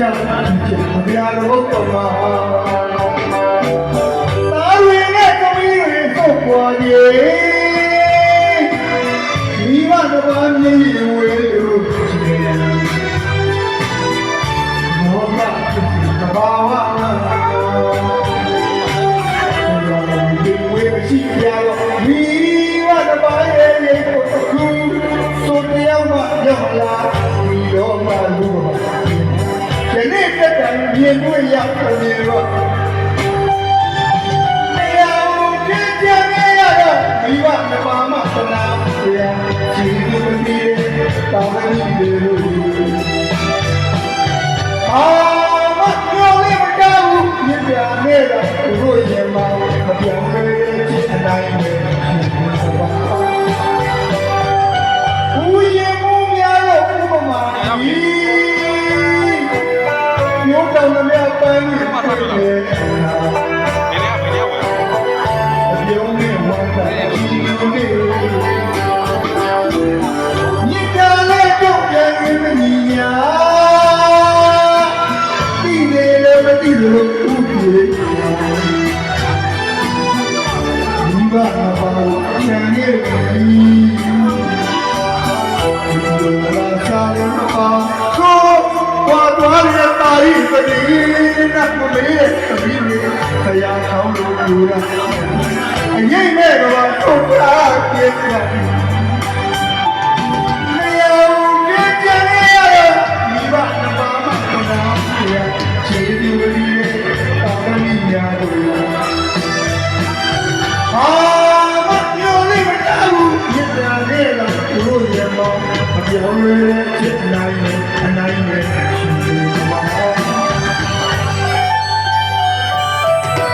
ရွှေချမ်းချင်ဘုရားတော်တော်မှာတာဝင်နဲ့ကမီးတွေကိုပွားကြီးဒီမတော်မြေဝေလို့ချင်မောကသဘာဝနာဒီဝေရှိပြတော့မိဝတပါရဲ့ရေကိုအခုဆိုတယောက်မှရောက်လာဒီတော့မှလူပါဒီနေ့ တက်တယ်မြင်တွေ့ရောက်နေတော့တရားကြည့်ကြနေရတော့မိဝတပါမှသနာပြန်ကြည့်လို့မီးတောင်းနေတယ်လို့အာမပြောလေးမတောင်းဘူးမြင်ပြနေတော့သူတို့ရင်မှာမပြောင်းလဲအတိုင်းပဲ မျိုးတော ယူတာအရင်မဲ့တော့ထုတ်တာပြေးပြန်နေအောင်ကြည့်ကြရရမိဘဘာမှမနာရခြေဒီဝဒီတာမီညာတို့အာမပြောလေးမတောင်းရတာလေလားတို့ရမောင်မပြောရဲချစ်နိုင်အနိုင်နဲ့ရှင်ဒီမှာ